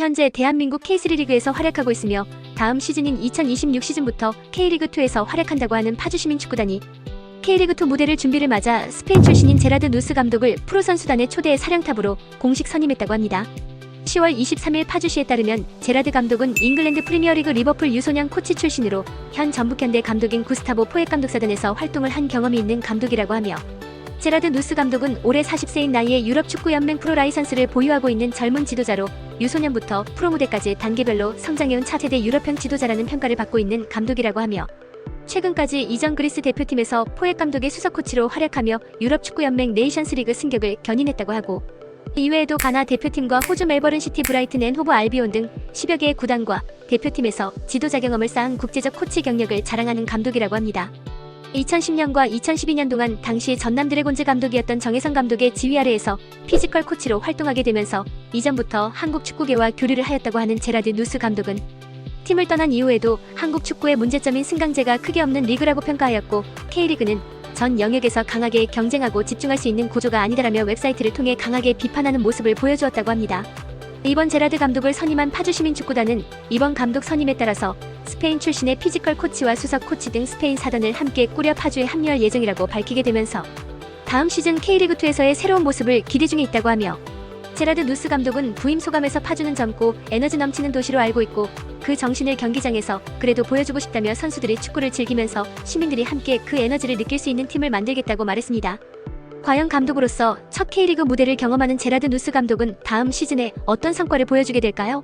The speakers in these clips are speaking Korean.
현재 대한민국 K3 리그에서 활약하고 있으며 다음 시즌인 2026 시즌부터 K리그2에서 활약한다고 하는 파주 시민 축구단이 K리그2 무대를 준비를 맞아 스페인 출신인 제라드 누스 감독을 프로 선수단의 초대 사령탑으로 공식 선임했다고 합니다. 10월 23일 파주시에 따르면 제라드 감독은 잉글랜드 프리미어리그 리버풀 유소년 코치 출신으로 현 전북현대 감독인 구스타보 포획 감독사단에서 활동을 한 경험이 있는 감독이라고 하며 제라드 누스 감독은 올해 40세인 나이에 유럽 축구 연맹 프로 라이선스를 보유하고 있는 젊은 지도자로 유소년부터 프로 무대까지 단계별로 성장해온 차세대 유럽형 지도자라는 평가를 받고 있는 감독이라고 하며 최근까지 이전 그리스 대표팀에서 포획 감독의 수석 코치로 활약하며 유럽 축구 연맹 네이션스 리그 승격을 견인했다고 하고 이외에도 가나 대표팀과 호주 멜버른 시티 브라이튼 앤 호브 알비온 등 10여 개의 구단과 대표팀에서 지도자 경험을 쌓은 국제적 코치 경력을 자랑하는 감독이라고 합니다. 2010년과 2012년 동안 당시 전남 드래곤즈 감독이었던 정혜성 감독의 지휘 아래에서 피지컬 코치로 활동하게 되면서 이전부터 한국 축구계와 교류를 하였다고 하는 제라드 누스 감독은 팀을 떠난 이후에도 한국 축구의 문제점인 승강제가 크게 없는 리그라고 평가하였고 K리그는 전 영역에서 강하게 경쟁하고 집중할 수 있는 구조가 아니다라며 웹사이트를 통해 강하게 비판하는 모습을 보여주었다고 합니다. 이번 제라드 감독을 선임한 파주 시민 축구단은 이번 감독 선임에 따라서 스페인 출신의 피지컬 코치와 수석 코치 등 스페인 사단을 함께 꾸려 파주에 합류할 예정이라고 밝히게 되면서 다음 시즌 K리그2에서의 새로운 모습을 기대 중에 있다고 하며 제라드 누스 감독은 부임 소감에서 파주는 젊고 에너지 넘치는 도시로 알고 있고 그 정신을 경기장에서 그래도 보여주고 싶다며 선수들이 축구를 즐기면서 시민들이 함께 그 에너지를 느낄 수 있는 팀을 만들겠다고 말했습니다. 과연 감독으로서 첫 K리그 무대를 경험하는 제라드 누스 감독은 다음 시즌에 어떤 성과를 보여주게 될까요?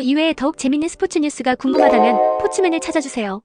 이외에 더욱 재밌는 스포츠 뉴스가 궁금하다면 포츠맨을 찾아주세요.